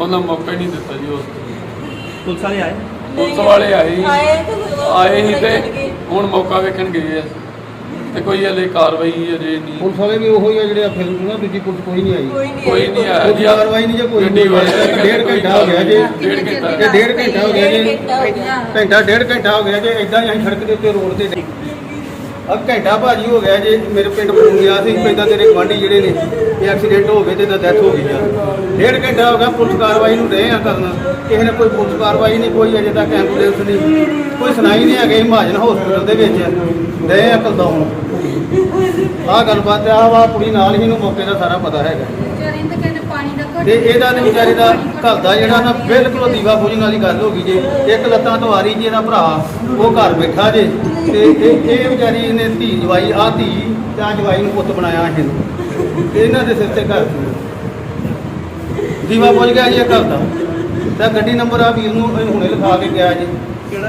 ਉਹਨਾਂ ਮੌਕਾ ਹੀ ਨਹੀਂ ਦਿੱਤਾ ਜੀ ਉਸ ਪੁਲਿਸ ਵਾਲੇ ਆਏ? ਪੁਲਿਸ ਵਾਲੇ ਆਏ। ਆਏ ਤੇ ਆਏ ਸੀ ਤੇ। ਹੁਣ ਮੌਕਾ ਵੇਖਣ ਗਏ ਆ। ਤੇ ਕੋਈ ਹਲੇ ਕਾਰਵਾਈ ਅਜੇ ਨਹੀਂ। ਪੁਲਿਸ ਵਾਲੇ ਵੀ ਉਹੋ ਹੀ ਆ ਜਿਹੜੇ ਆ ਫਿਰ ਨਾ ਦੂਜੀ ਪੁਲਿਸ ਕੋਈ ਨਹੀਂ ਆਈ। ਕੋਈ ਨਹੀਂ ਕੋਈ ਨਹੀਂ ਆਇਆ ਕੋਈ ਜੀ। ਕਾਰਵਾਈ ਨਹੀਂ ਜੇ ਕੋਈ ਗੱਡੀ ਵਾਲੇ ਨੇ ਡੇਢ ਕੋਈ ਘੰਟਾ ਹੋ ਗਿਆ ਜੀ। ਡੇਢ ਘੰਟਾ। ਇਹ ਡੇਢ ਘੰਟਾ ਹੋ ਗਿਆ ਜੀ। ਘੰਟਾ ਹੋ ਗਿਆ। ਘੰਟਾ ਡੇਢ ਘੰਟਾ ਹੋ ਗਿਆ ਜੀ। ਇਦਾਂ ਹੀ ਅਸੀਂ ਸੜਕ ਦੇ ਉੱਤੇ ਰੋਡ ਤੇ ਆ ਘੰਟਾ ਭਾਜੀ ਹੋ ਗਿਆ ਜੇ ਮੇਰੇ ਪਿੰਡ ਫੋਨ ਗਿਆ ਸੀ ਪੈਦਾ ਤੇਰੇ ਗਵਾਂਢੀ ਜਿਹੜੇ ਨੇ ਇਹ ਐਕਸੀਡੈਂਟ ਹੋ ਗਏ ਤੇ ਤਾਂ ਡੈਥ ਹੋ ਗਈ ਆ। ਡੇਢ ਘੰਟਾ ਹੋ ਗਿਆ ਪੁਲਿਸ ਕਾਰਵਾਈ ਨੂੰ ਰਹੇ ਆ ਕਰਨ। ਕਿਸੇ ਨੇ ਕੋਈ ਪੁਲਿਸ ਕਾਰਵਾਈ ਨਹੀਂ, ਕੋਈ ਅਜੇ ਤੱਕ ਐਂਬੂਲੈਂਸ ਨਹੀਂ, ਕੋਈ ਸੁਣਾਈ ਨਹੀਂ ਹੈਗੇ ਮਹਾਜਨ ਹਸਪੀਟਲ ਦੇ ਵਿੱਚ। ਰਹੇ ਆ ਕਲਦਾਉਣ ਆਹ ਗੱਲਬਾਤ ਆ ਵਾ ਕੁੜੀ ਨਾਲ ਹੀ ਨੂੰ ਮੌਕੇ ਦਾ ਸਾਰਾ ਪਤਾ ਹੈਗਾ। ਤਾਂ ਇਹਦਾ ਤੇ ਵਿਚਾਰੇ ਦਾ ਘਰ ਦਾ ਜਿਹੜਾ ਨਾ ਬਿਲਕੁਲ ਦੀਵਾ ਬੁਝਣ ਵਾਲੀ ਗੱਲ ਹੋ ਗਈ ਜੇ। ਇੱਕ ਲੱਤਾਂ ਤੋਂ ਆ ਰਹੀ ਜੀ ਇਹਦਾ ਭਰਾ ਉਹ ਘਰ ਬੈਠਾ ਜੇ ਤੇ ਇਹ ਇਹ ਵਿਚਾਰੀ ਇਹਨੇ ਧੀ ਜਵਾਈ ਆ ਧੀ ਤੇ ਆ ਜਵਾਈ ਨੂੰ ਪੁੱਤ ਬਣਾਇਆ ਇਹਨੂੰ ਇਹਨਾਂ ਦੇ ਸਿਰ ਤੇ ਘਰ। ਦੀਵਾ ਬੁਝ ਗਿਆ ਜੀ ਇਹ ਘਰ ਦਾ। ਤਾਂ ਗੱਡੀ ਨੰਬਰ ਆ ਵੀਰ ਨੂੰ ਇਹ ਹੁਣੇ ਲਿਖਾ ਕੇ ਗਿਆ ਜੀ। ਕਿਹੜਾ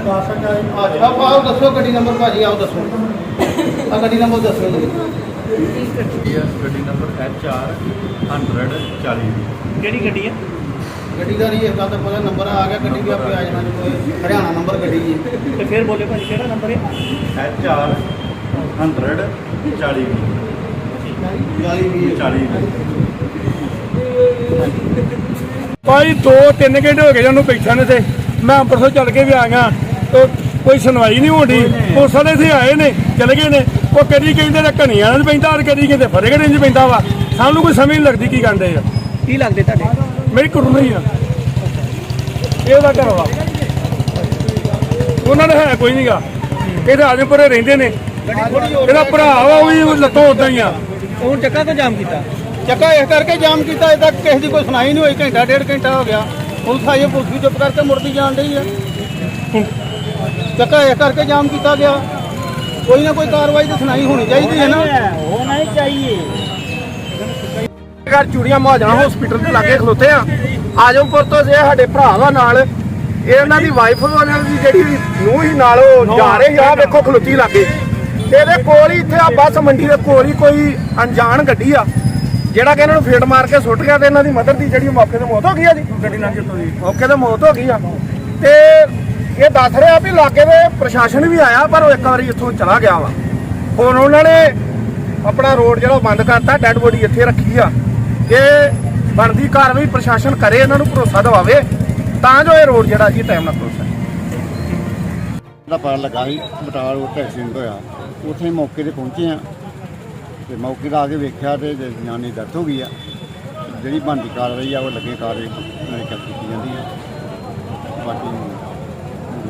ਆ ਆਓ ਦੱਸੋ ਗੱਡੀ ਨੰਬਰ ਭਾਜੀ ਆਓ ਦੱਸੋ। ਆ ਗੱਡੀ ਨੰਬਰ ਦੱਸੋ ਜੀ। ਗੱਡੀ ਨੰਬਰ HR 140 ਕਿਹੜੀ ਗੱਡੀ ਹੈ ਗੱਡੀ ਦਾ ਨਹੀਂ ਇਹ ਗੱਲ ਤਾਂ ਪਤਾ ਨੰਬਰ ਆ ਗਿਆ ਗੱਡੀ ਵੀ ਆਪੇ ਆ ਜਾਣਾ ਜੀ ਕੋਈ ਹਰਿਆਣਾ ਨੰਬਰ ਗੱਡੀ ਜੀ। ਤੇ ਫਿਰ ਬੋਲੇ ਭਾਜੀ ਕਿਹੜਾ ਨੰਬਰ ਹੈ HR 140 ਗਾਲੀ ਵੀ 40 ਭਾਈ 2-3 ਘੰਟੇ ਹੋ ਗਏ ਜਾਨੂੰ ਬੈਠਾ ਨੇ ਤੇ ਮੈਂ ਅੰਮ੍ਰਿਤਸਰ ਚੱਲ ਕੇ ਵੀ ਆ ਗਿਆ। ਤੇ ਕੋਈ ਸੁਣਵਾਈ ਨਹੀਂ ਹੋਣੀ ਪੁਲਿਸ ਵਾਲੇ ਸੀ ਆਏ ਨੇ ਚਲੇ ਗਏ ਨੇ। ਉਹ ਕਦੀ ਕਹਿੰਦੇ ਨੇ ਘਣੀਆਂ ਨਾਲ ਪੈਂਦਾ ਔਰ ਕਦੀ ਕਹਿੰਦੇ ਫਰੇਗੜੇ ਚ ਪੈਂਦਾ ਵਾ। ਸਾਨੂੰ ਕੋਈ ਸਮਝ ਨਹੀਂ ਲੱਗਦੀ ਕੀ ਕਹਿੰਦੇ ਆ। ਕੀ ਲੱਗਦੇ ਤੁਹਾਡੇ? ਮੇਰੀ ਕੁੜੀ ਹੀ ਆ। ਇਹ ਉਹਦਾ ਘਰ ਵਾ ਉਹਨਾਂ ਦਾ ਹੈ ਕੋਈ ਨਹੀਂਗਾ ਇਹਦੇ ਆਜਮਪੁਰੇ ਰਹਿੰਦੇ ਨੇ। ਇਹਦਾ ਭਰਾ ਵਾ ਉਹ ਵੀ ਲੱਤੋਂ ਉਦਾਂ ਹੀ ਆ। ਹੁਣ ਚੱਕਾ ਤੋਂ ਜਾਮ ਕੀਤਾ? ਚੱਕਾ ਇਸ ਕਰਕੇ ਜਾਮ ਕੀਤਾ ਅਜੇ ਤੱਕ ਕਿਸੇ ਦੀ ਕੋਈ ਸੁਣਾਈ ਨਹੀਂ ਹੋਈ ਘੰਟਾ ਡੇਢ ਘੰਟਾ ਹੋ ਗਿਆ। ਪੁਲਿਸ ਆਈ ਪੁਲਿਸ ਵੀ ਚੁੱਪ ਕਰਕੇ ਮੁੜਦੀ ਜਾਣ ਡਈ ਹੈ ਚੱਕਾ ਕਰਕੇ ਜਾਮ ਕੀਤਾ ਗਿਆ। ਕੋਈ ਨਾ ਕੋਈ ਕਾਰਵਾਈ ਤਾਂ ਸੁਣਾਈ ਹੋਣੀ ਚਾਹੀਦੀ ਹੈ ਨਾ। ਹੋਣਾ ਹੀ ਚਾਹੀਏ। ਘਰ ਚੂੜੀਆਂ ਮਹਾਜਣਾ ਹਸਪੀਟਲ ਦੇ ਲਾਗੇ ਖਲੋਤੇ ਆ। ਆਜਮਪੁਰ ਤੋਂ ਜੇ ਸਾਡੇ ਭਰਾ ਵਾ ਨਾਲ। ਇਹ ਇਹਨਾਂ ਦੀ ਵਾਈਫ ਉਹਨਾਂ ਦੀ ਜਿਹੜੀ ਨੂੰ ਹੀ ਨਾਲ ਉਹ ਜਾ ਰਹੇ ਆ ਵੇਖੋ ਖਲੋਤੀ ਲਾਗੇ। ਇਹਦੇ ਕੋਲ ਹੀ ਇੱਥੇ ਆ ਬੱਸ ਮੰਡੀ ਦੇ ਕੋਲ ਹੀ ਕੋਈ ਅਣਜਾਣ ਗੱਡੀ ਆ। ਜਿਹੜਾ ਕਿ ਇਹਨਾਂ ਨੂੰ ਫੇਟ ਮਾਰ ਕੇ ਸੁੱਟ ਗਿਆ ਤੇ ਇਹਨਾਂ ਦੀ ਮਦਰ ਦੀ ਜਿਹੜੀ ਮੌਕੇ ਤੇ ਮੌਤ ਹੋ ਗਈ ਆ ਜੀ। ਗੱਡੀ ਨਾਲ ਜਿੱਤੋਂ ਦੀ? ਮੌਕੇ ਤੇ ਮੌਤ ਹੋ ਗਈ ਆ। ਤੇ ਇਹ ਦੱਸ ਰਿਹਾ ਵੀ ਲਾਗੇ ਦੇ ਪ੍ਰਸ਼ਾਸਨ ਵੀ ਆਇਆ, ਪਰ ਉਹ ਇੱਕ ਵਾਰੀ ਇੱਥੋਂ ਚਲਾ ਗਿਆ ਵਾ। ਹੁਣ ਉਹਨਾਂ ਨੇ ਆਪਣਾ ਰੋਡ ਜਿਹੜਾ ਉਹ ਬੰਦ ਕਰਤਾ, ਡੈੱਡ ਬੋਡੀ ਇੱਥੇ ਰੱਖੀ ਆ। ਇਹ ਬਣਦੀ ਕਾਰਵਾਈ ਪ੍ਰਸ਼ਾਸਨ ਕਰੇ, ਇਹਨਾਂ ਨੂੰ ਭਰੋਸਾ ਦਿਵਾਵੇ, ਤਾਂ ਜੋ ਇਹ ਰੋਡ ਜਿਹੜਾ ਜੀ ਟਾਈਮ ਨਾਲ ਖੁੱਲ ਸਕੇ। ਦਾ ਪਤਾ ਲੱਗਾ ਸੀ, ਬਟਾਲ ਰੋਡ ਐਕਸੀਡੈਂਟ ਹੋਇਆ। ਉੱਥੇ ਮੌਕੇ ਤੇ ਪਹੁੰਚੇ ਆ। ਤੇ ਮੌਕੇ ਤੇ ਆ ਕੇ ਵੇਖਿਆ ਤੇ ਜਨਾਨੀ ਡੈਥ ਹੋ ਗਈ ਆ, ਜਿਹੜੀ ਬਣਦੀ ਕਾਰਵਾਈ ਆ, ਉਹ ਲੱਗੇ ਕਾਰਵਾਈ ਨਾਲ ਕੀਤੀ ਜਾਂਦੀ ਆ। ਬਾਕੀ